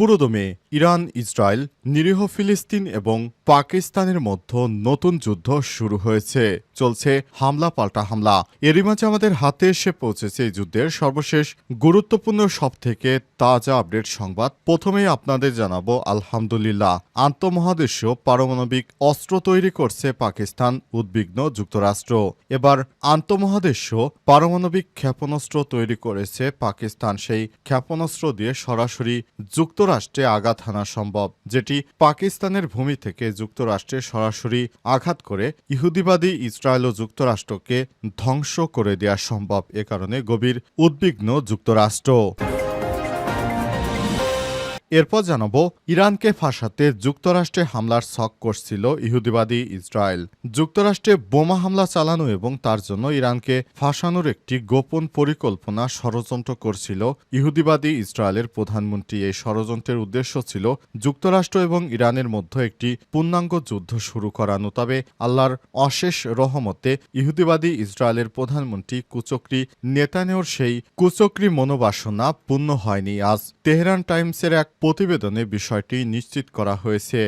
পুরোদমে Iran, Israel, নিরীহ ফিলিস্তিন এবং পাকিস্তানের মধ্যে নতুন যুদ্ধ শুরু হয়েছে। চলছে হামলা পাল্টা হামলা। এরই মাঝে আমাদের হাতে এসে পৌঁছেছে এই যুদ্ধের সর্বশেষ গুরুত্বপূর্ণ সব থেকে তাজা আপডেট সংবাদ। প্রথমেই আপনাদের জানাব, আলহামদুলিল্লাহ, আন্তঃমহাদেশীয় পারমাণবিক অস্ত্র তৈরি করছে পাকিস্তান, উদ্বিগ্ন যুক্তরাষ্ট্র। এবার আন্তঃমহাদেশীয় পারমাণবিক ক্ষেপণাস্ত্র তৈরি করেছে পাকিস্তান। সেই ক্ষেপণাস্ত্র দিয়ে সরাসরি যুক্তরাষ্ট্রে আঘাত হানা সম্ভব, যেটি পাকিস্তানের ভূমি থেকে যুক্তরাষ্ট্রে সরাসরি আঘাত করে ইহুদিবাদী ইসরায়েল ও যুক্তরাষ্ট্রকে ধ্বংস করে দেওয়া সম্ভব। এ কারণে গভীর উদ্বিগ্ন যুক্তরাষ্ট্র। এরপর জানাব, ইরানকে ফাঁসাতে যুক্তরাষ্ট্রে হামলার ছক করছিল ইহুদিবাদী ইসরায়েল। যুক্তরাষ্ট্রে বোমা হামলা চালানো এবং তার জন্য ইরানকে ফাঁসানোর একটি গোপন পরিকল্পনা ষড়যন্ত্র করছিল ইহুদিবাদী ইসরায়েলের প্রধানমন্ত্রী। এই ষড়যন্ত্রের উদ্দেশ্য ছিল যুক্তরাষ্ট্র এবং ইরানের মধ্যে একটি পূর্ণাঙ্গ যুদ্ধ শুরু করানো তবে আল্লাহর অশেষ রহমতে ইহুদিবাদী ইসরায়েলের প্রধানমন্ত্রী কুচক্রি নেতানেওর সেই কুচক্রি মনোবাসনা পূর্ণ হয়নি। আজ তেহরান টাইমসের এক প্রতিবেদনে বিষয়টি নিশ্চিত করা হয়েছে।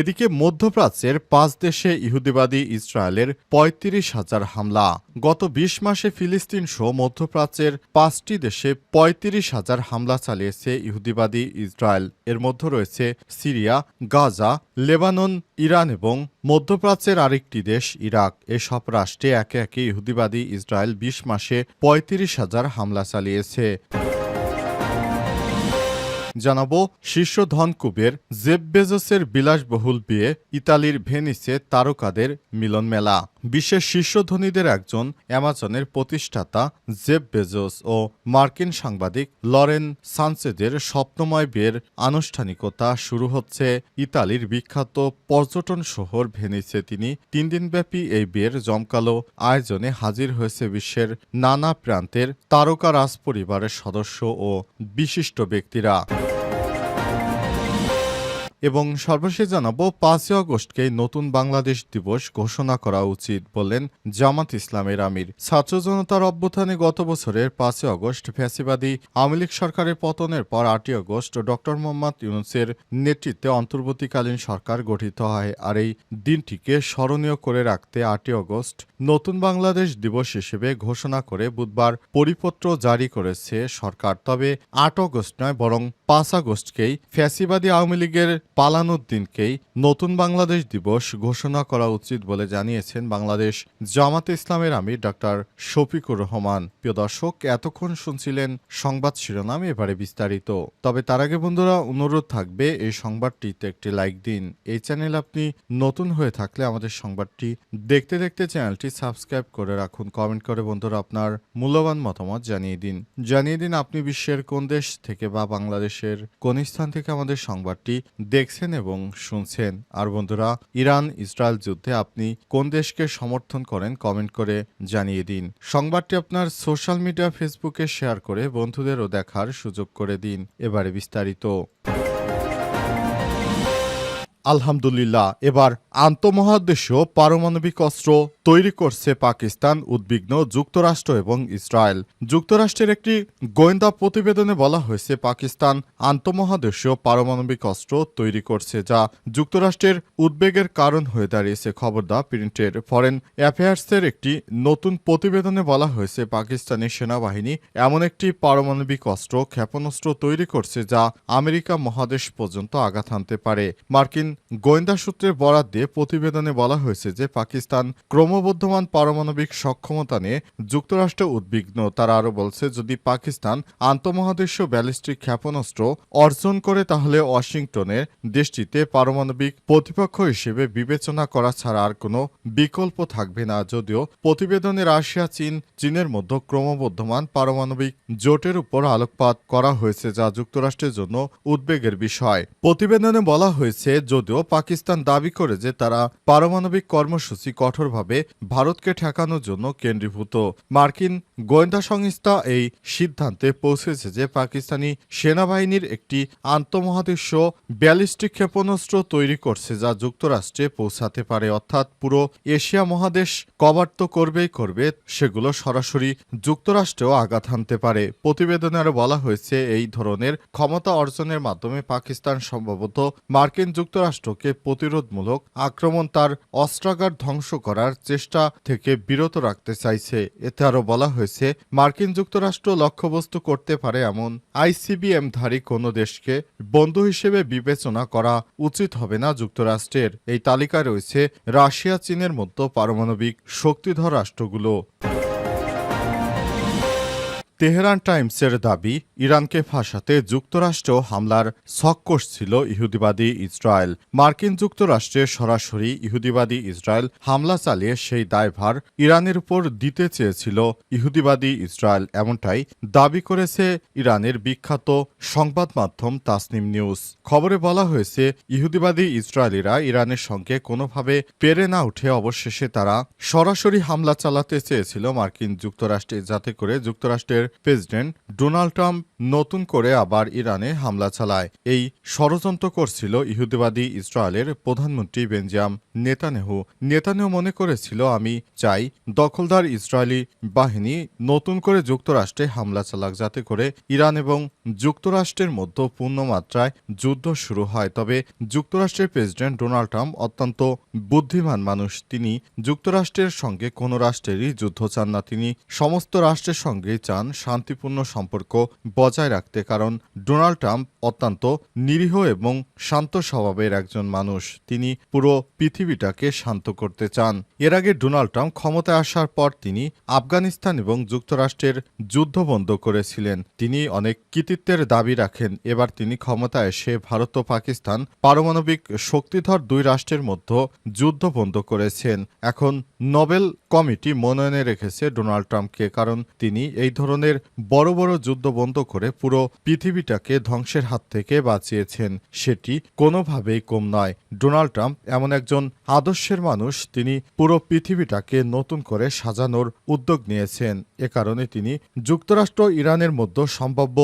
এদিকে মধ্যপ্রাচ্যের পাঁচ দেশে ইহুদিবাদী ইসরায়েলের পঁয়ত্রিশ হাজার হামলা। গত বিশ মাসে ফিলিস্তিন সহ মধ্যপ্রাচ্যের পাঁচটি দেশে পঁয়ত্রিশ হাজার হামলা চালিয়েছে ইহুদিবাদী ইসরায়েল। এর মধ্যে রয়েছে সিরিয়া, গাজা, লেবানন, ইরান এবং মধ্যপ্রাচ্যের আরেকটি দেশ ইরাক। এসব রাষ্ট্রে একে একে ইহুদিবাদী ইসরায়েল বিশ মাসে পঁয়ত্রিশ হাজার হামলা চালিয়েছে। জানাব শীর্ষ ধনকুবের জেব বেজোসের বিলাসবহুল বিয়ে ইতালির ভেনিসে তারকাদের মিলন মেলা বিশ্বের শীর্ষ ধনীদের একজন অ্যামাজনের প্রতিষ্ঠাতা জেব বেজোস ও মার্কিন সাংবাদিক লরেন সানসেজের স্বপ্নময় বিয়ের আনুষ্ঠানিকতা শুরু হচ্ছে ইতালির বিখ্যাত পর্যটন শহর ভেনিসে। তিনি তিন দিনব্যাপী এই বিয়ের জমকালো আয়োজনে হাজির হয়েছে বিশ্বের নানা প্রান্তের তারকা রাজ পরিবারের সদস্য ও বিশিষ্ট ব্যক্তিরা। এবং সর্বশেষ জানাব, পাঁচই আগস্টকে নতুন বাংলাদেশ দিবস ঘোষণা করা উচিত বললেন জামাত ইসলামের আমির। ছাত্র জনতার অভ্যুত্থানে গত বছরের পাঁচই আগস্ট ফ্যাসিবাদী আওয়ামী লীগ সরকারের পতনের পর আটই আগস্ট ডক্টর মোহাম্মদ ইউনুসের নেতৃত্বে অন্তর্বর্তীকালীন সরকার গঠিত হয় আর এই দিনটিকে স্মরণীয় করে রাখতে আটই আগস্ট নতুন বাংলাদেশ দিবস হিসেবে ঘোষণা করে বুধবার পরিপত্র জারি করেছে সরকার। তবে আট আগস্ট নয়, বরং পাঁচ আগস্টকেই ফ্যাসিবাদী আওয়ামী লীগের পালানোর দিনকেই নতুন বাংলাদেশ দিবস ঘোষণা করা উচিত বলে জানিয়েছেন বাংলাদেশ জামাতে ইসলামের আমির ডাক্তার শফিকুর রহমান। প্রিয় দর্শক, এতক্ষণ শুনছিলেন সংবাদ শিরোনাম, এবারে বিস্তারিত। তবে তার আগে বন্ধুরা, অনুরোধ থাকবে এই সংবাদটিতে একটি লাইক দিন। এই চ্যানেল আপনি নতুন হয়ে থাকলে আমাদের সংবাদটি দেখতে দেখতে চ্যানেলটি সাবস্ক্রাইব করে রাখুন। কমেন্ট করে বন্ধুরা আপনার মূল্যবান মতামত জানিয়ে দিন। জানিয়ে দিন আপনি বিশ্বের কোন দেশ থেকে বা বাংলাদেশের কোন স্থান থেকে আমাদের সংবাদটি দেখছেন এবং শুনছেন। আর বন্ধুরা, ইরান ইসরায়েল যুদ্ধে আপনি কোন দেশকে সমর্থন করেন কমেন্ট করে জানিয়ে দিন। সংবাদটি আপনার সোশ্যাল মিডিয়া, ফেসবুকে শেয়ার করে বন্ধুদেরও দেখার সুযোগ করে দিন। এবারে বিস্তারিত। আলহামদুলিল্লাহ, এবার আন্তঃমহাদেশীয় পারমাণবিক অস্ত্র তৈরি করছে পাকিস্তান, উদ্বিগ্ন যুক্তরাষ্ট্র এবং ইসরায়েল। যুক্তরাষ্ট্রের একটি গোয়েন্দা প্রতিবেদনে বলা হয়েছে, পাকিস্তান আন্তঃমহাদেশীয় পারমাণবিক অস্ত্র তৈরি করছে, যা যুক্তরাষ্ট্রের উদ্বেগের কারণ হয়ে দাঁড়িয়েছে খবর দা প্রিন্টের ফরেন অ্যাফেয়ার্সের একটি নতুন প্রতিবেদনে বলা হয়েছে, পাকিস্তানি সেনাবাহিনী এমন একটি পারমাণবিক অস্ত্র ক্ষেপণাস্ত্র তৈরি করছে, যা আমেরিকা মহাদেশ পর্যন্ত আঘাত হানতে পারে। মার্কিন গোয়েন্দা সূত্রের বরাত দিয়ে প্রতিবেদনে বলা হয়েছে যে পাকিস্তান ক্রমবর্ধমান পারমাণবিক সক্ষমতা নিয়ে যুক্তরাষ্ট্র উদ্বিগ্ন। তারা আরও বলছে, যদি পাকিস্তান আন্তঃমহাদেশীয় ব্যালিস্টিক ক্ষেপণাস্ত্র অর্জন করে, তাহলে ওয়াশিংটনের দেশটিতে পারমাণবিক প্রতিপক্ষ হিসেবে বিবেচনা করা ছাড়া আর কোনো বিকল্প থাকবে না। যদিও প্রতিবেদনে রাশিয়া, চীন, চীনের মধ্যে ক্রমবর্ধমান পারমাণবিক জোটের উপর আলোকপাত করা হয়েছে, যা যুক্তরাষ্ট্রের জন্য উদ্বেগের বিষয়। প্রতিবেদনে বলা হয়েছে যদিও পাকিস্তান দাবি করে যে তারা পারমাণবিক কর্মসূচি কঠোরভাবে ভারতকে ঠেকানোর জন্য কেন্দ্রীভূত। মার্কিন গোয়েন্দা সংস্থা এই সিদ্ধান্তে পৌঁছেছে যে পাকিস্তানি সেনাবাহিনীর একটি আন্তঃমহাদেশীয় ব্যালিস্টিক ক্ষেপণাস্ত্র তৈরি করছে যা যুক্তরাষ্ট্রে পৌঁছাতে পারে, অর্থাৎ পুরো এশিয়া মহাদেশ কভার তো করবেই করবে, সেগুলো সরাসরি যুক্তরাষ্ট্রেও আঘাত হানতে পারে। প্রতিবেদনে আরও বলা হয়েছে, এই ধরনের ক্ষমতা অর্জনের মাধ্যমে পাকিস্তান সম্ভবত মার্কিন যুক্তরাষ্ট্রকে প্রতিরোধমূলক আক্রমণ তার অস্ত্রাগার ধ্বংস করার চেষ্টা থেকে বিরত রাখতে চাইছে। এতে আরও বলা হয়েছে, মার্কিন যুক্তরাষ্ট্র লক্ষ্যবস্তু করতে পারে এমন আইসিবিএমধারী কোনো দেশকে বন্ধু হিসেবে বিবেচনা করা উচিত হবে না যুক্তরাষ্ট্রের। এই তালিকায় রয়েছে রাশিয়া, চীনের মতো পারমাণবিক শক্তিধর রাষ্ট্রগুলো। তেহরান টাইমসের দাবি, ইরানকে ফাঁসাতে যুক্তরাষ্ট্র হামলার ছক কষছিল ইহুদিবাদী ইসরায়েল। মার্কিন যুক্তরাষ্ট্রে সরাসরি ইহুদিবাদী ইসরায়েল হামলা চালিয়ে সেই দায়ভার ইরানের উপর দিতে চেয়েছিল ইহুদিবাদী ইসরায়েল, এমনটাই দাবি করেছে ইরানের বিখ্যাত সংবাদ মাধ্যম তাসনিম নিউজ। খবরে বলা হয়েছে, ইহুদিবাদী ইসরায়েলিরা ইরানের সঙ্গে কোনোভাবে পেরে না উঠে অবশেষে তারা সরাসরি হামলা চালাতে চেয়েছিল মার্কিন যুক্তরাষ্ট্রে, যাতে করে যুক্তরাষ্ট্রের প্রেসিডেন্ট ডোনাল্ড ট্রাম্প নতুন করে আবার ইরানে হামলা চালায়। এই ষড়যন্ত্র করছিল ইহুদিবাদী ইসরায়েলের প্রধানমন্ত্রী বেঞ্জাম নেতানেহু। নেতানেহু মনে করেছিল, আমি চাই দখলদার ইসরায়েলি বাহিনী নতুন করে যুক্তরাষ্ট্রে হামলা চালাক যাতে করে ইরান এবং যুক্তরাষ্ট্রের মধ্যে পূর্ণমাত্রায় যুদ্ধ শুরু হয়। তবে যুক্তরাষ্ট্রের প্রেসিডেন্ট ডোনাল্ড ট্রাম্প অত্যন্ত বুদ্ধিমান মানুষ। তিনি যুক্তরাষ্ট্রের সঙ্গে কোনো রাষ্ট্রেরই যুদ্ধ চান না। তিনি সমস্ত রাষ্ট্রের সঙ্গেই চান। শান্তিপূর্ণ সম্পর্ক বজায় রাখতে কারণ ডোনাল্ড ট্রাম্প অত্যন্ত নিরীহ এবং শান্ত স্বভাবের একজন মানুষ। তিনি পুরো পৃথিবীটাকে শান্ত করতে চান। এর আগে ডোনাল্ড ট্রাম্প ক্ষমতায় আসার পর তিনি আফগানিস্তান এবং যুক্তরাষ্ট্রের যুদ্ধ বন্ধ করেছিলেন। তিনি অনেক কৃতিত্বের দাবি রাখেন। এবার তিনি ক্ষমতায় এসে ভারত ও পাকিস্তান পারমাণবিক শক্তিধর দুই রাষ্ট্রের মধ্যে যুদ্ধ বন্ধ করেছেন। এখন নোবেল কমিটি মনোনয়নে রেখেছে ডোনাল্ড ট্রাম্পকে, কারণ তিনি এই ধরনের বড় বড় যুদ্ধ বন্ধ করে পুরো পৃথিবীটাকে ধ্বংসের হাত থেকে বাঁচিয়েছেন সেটি কোনোভাবেই কম নয়। ডোনাল্ড ট্রাম্প এমন একজন আদর্শের মানুষ, তিনি পুরো পৃথিবীটাকে নতুন করে সাজানোর উদ্যোগ নিয়েছেন। এ কারণে তিনি যুক্তরাষ্ট্র, ইরানের মধ্যে সম্ভাব্য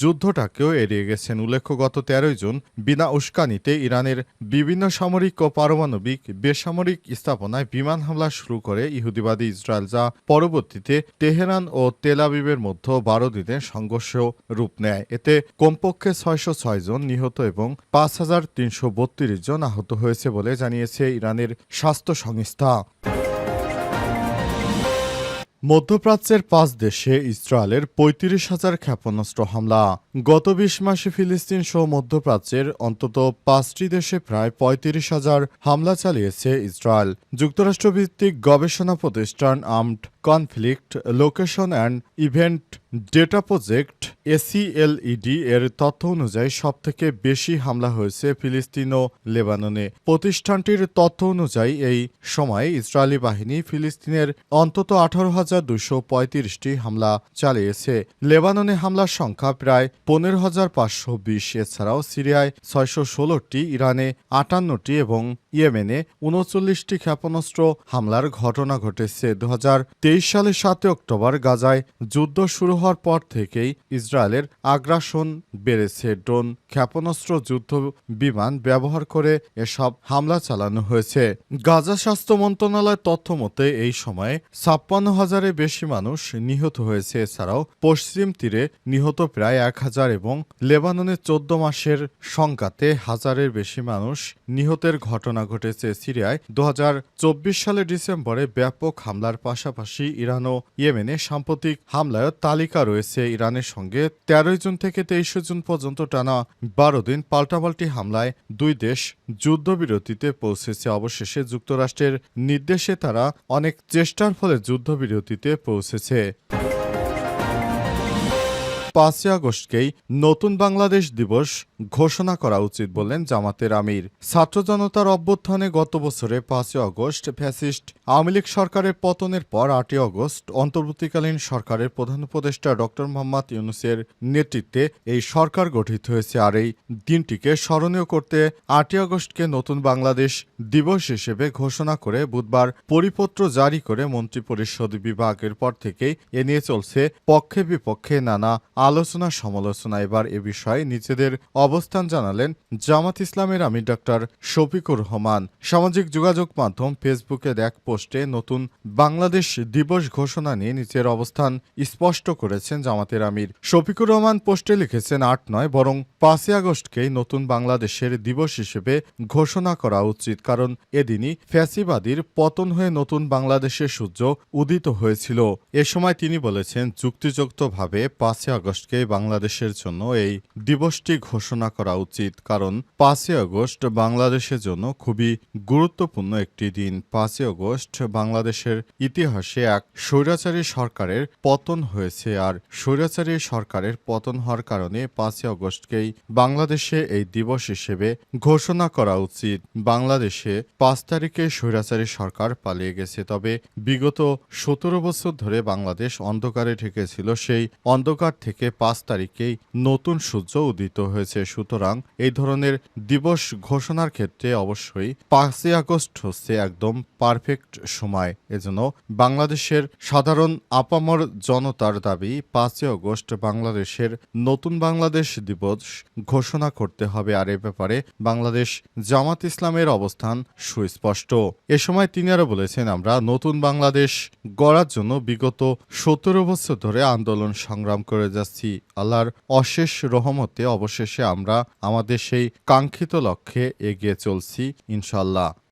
যুদ্ধটাকেও এড়িয়ে গেছেন। উল্লেখ্য, গত তেরোই জুন বিনা উস্কানিতে ইরানের বিভিন্ন সামরিক ও পারমাণবিক বেসামরিক স্থাপনায় বিমান হামলা শুরু করে ইহুদিবাদী ইসরায়েল, যা পরবর্তীতে তেহরান ও তেলাবিবের মধ্যে বারো দিনের সংঘর্ষ রূপ নেয়। এতে কমপক্ষে ছয়শো ছয় জন নিহত এবং পাঁচ হাজার তিনশো বত্রিশ জন আহত হয়েছে বলে জানিয়েছে ইরানের স্বাস্থ্য সংস্থা। মধ্যপ্রাচ্যের পাঁচ দেশে ইসরায়েলের পঁয়ত্রিশ হাজার ক্ষেপণাস্ত্র হামলা। গত বিশ মাসে ফিলিস্তিন সহ মধ্যপ্রাচ্যের অন্তত পাঁচটি দেশে প্রায় পঁয়ত্রিশ হাজার হামলা চালিয়েছে ইসরায়েল। যুক্তরাষ্ট্রভিত্তিক গবেষণা প্রতিষ্ঠান armed conflict location and event data project ACLED এর তথ্য অনুযায়ী সবথেকে বেশি হামলা হয়েছে ফিলিস্তিন ও লেবাননে। প্রতিষ্ঠানটির তথ্য অনুযায়ী এই সময়ে ইসরায়েলি বাহিনী ফিলিস্তিনের অন্তত আঠারো হাজার দুশো পঁয়ত্রিশটি হামলা চালিয়েছে। লেবাননে হামলার সংখ্যা প্রায় পনেরো হাজার পাঁচশো বিশ, এছাড়াও সিরিয়ায় ছয়শো ষোলোটি, ইরানে আটান্নটি এবং ইয়েমেনে উনচল্লিশটি ক্ষেপণাস্ত্র হামলার ঘটনা ঘটেছে। দু হাজার তেইশ সালের সাতই অক্টোবর গাজায় যুদ্ধ শুরু হওয়ার পর থেকেই ইসরায়েলের আগ্রাসন বেড়েছে। ড্রোন ক্ষেপণাস্ত্র, যুদ্ধ বিমান ব্যবহার করে এসব হামলা চালানো হয়েছে। গাজা স্বাস্থ্য মন্ত্রণালয়ের তথ্য মতে, এই সময়ে ছাপ্পান্ন হাজারের বেশি মানুষ নিহত হয়েছে। এছাড়াও পশ্চিম তীরে নিহত প্রায় এক হাজার এবং লেবাননের চোদ্দ মাসের সংখ্যাতে হাজারের বেশি মানুষ নিহতের ঘটনা ঘটেছে। সিরিয়ায় দু হাজার চব্বিশ সালের ডিসেম্বরে ব্যাপক হামলার পাশাপাশি ইরান ও ইয়েমেনে সাম্প্রতিক হামলায় তালিকা রয়েছে ইরানের সঙ্গে। তেরোই জুন থেকে তেইশে জুন পর্যন্ত টানা বারো দিন পাল্টাপাল্টি হামলায় দুই দেশ যুদ্ধবিরতিতে পৌঁছেছে। অবশেষে যুক্তরাষ্ট্রের নির্দেশে তারা অনেক চেষ্টার ফলে যুদ্ধবিরতিতে পৌঁছেছে। পাঁচই আগস্টকেই নতুন বাংলাদেশ দিবস ঘোষণা করা উচিত বললেন জামাতের আমির। ছাত্র জনতার অভ্যুত্থানে গত বছরে পাঁচই আগস্ট ফ্যাসিস্ট আওয়ামী লীগ সরকারের পতনের পর আটই আগস্ট অন্তর্বর্তীকালীন সরকারের প্রধান উপদেষ্টা ডক্টর মোহাম্মদ ইউনুসের নেতৃত্বে এই সরকার গঠিত হয়েছে আর এই দিনটিকে স্মরণীয় করতে আটই আগস্টকে নতুন বাংলাদেশ দিবস হিসেবে ঘোষণা করে বুধবার পরিপত্র জারি করে মন্ত্রিপরিষদ বিভাগের পর থেকেই এ নিয়ে চলছে পক্ষে বিপক্ষে নানা আলোচনা সমালোচনা এবার এ বিষয়ে নিজেদের অবস্থান জানালেন জামাত ইসলামের আমি ডক্টর শফিকুর রহমান। সামাজিক যোগাযোগ মাধ্যম ফেসবুকের এক পোস্টে নতুন বাংলাদেশ দিবস ঘোষণা নিয়ে নিজের অবস্থান স্পষ্ট করেছেন জামাতের আমির। শফিকুর রহমান পোস্টে লিখেছেন, আট নয়, বরং পাঁচই আগস্টকেই নতুন বাংলাদেশের দিবস হিসেবে ঘোষণা করা উচিত। কারণ এদিনই ফ্যাসিবাদীর পতন হয়ে নতুন বাংলাদেশের সূর্য উদিত হয়েছিল। এ সময় তিনি বলেছেন, যুক্তিযুক্তভাবে পাঁচই আগস্টকে বাংলাদেশের জন্য এই দিবসটি ঘোষণা করা উচিত, কারণ পাঁচই আগস্ট বাংলাদেশের জন্য খুবই গুরুত্বপূর্ণ একটি দিন। পাঁচই আগস্ট বাংলাদেশের ইতিহাসে এক স্বৈরাচারী সরকারের পতন হয়েছে, আর স্বৈরাচারী সরকারের পতন হওয়ার কারণে পাঁচই আগস্টকেই বাংলাদেশে এই দিবস হিসেবে ঘোষণা করা উচিত। বাংলাদেশে পাঁচ তারিখে স্বৈরাচারী সরকার পালিয়ে গেছে, তবে বিগত সতেরো বছর ধরে বাংলাদেশ অন্ধকারে ঢেকেছিল সেই অন্ধকার থেকে পাঁচ তারিখেই নতুন সূর্য উদিত হয়েছে। সুতরাং এই ধরনের দিবস ঘোষণার ক্ষেত্রে অবশ্যই পাঁচই আগস্ট হচ্ছে একদম পারফেক্ট সময়। এজন্য বাংলাদেশের সাধারণ আপামর জনতার দাবি, পাঁচই আগস্ট বাংলাদেশের নতুন বাংলাদেশ দিবস ঘোষণা করতে হবে। আর এ ব্যাপারে বাংলাদেশ জামাত ইসলামের অবস্থান সুস্পষ্ট। এ সময় তিনি আরও বলেছেন, আমরা নতুন বাংলাদেশ গড়ার জন্য বিগত সতেরো বছর ধরে আন্দোলন সংগ্রাম করে যাচ্ছি। আল্লাহর অশেষ রহমতে অবশেষে আমরা আমাদের সেই কাঙ্ক্ষিত লক্ষ্যে এগিয়ে চলছি ইনশাল্লাহ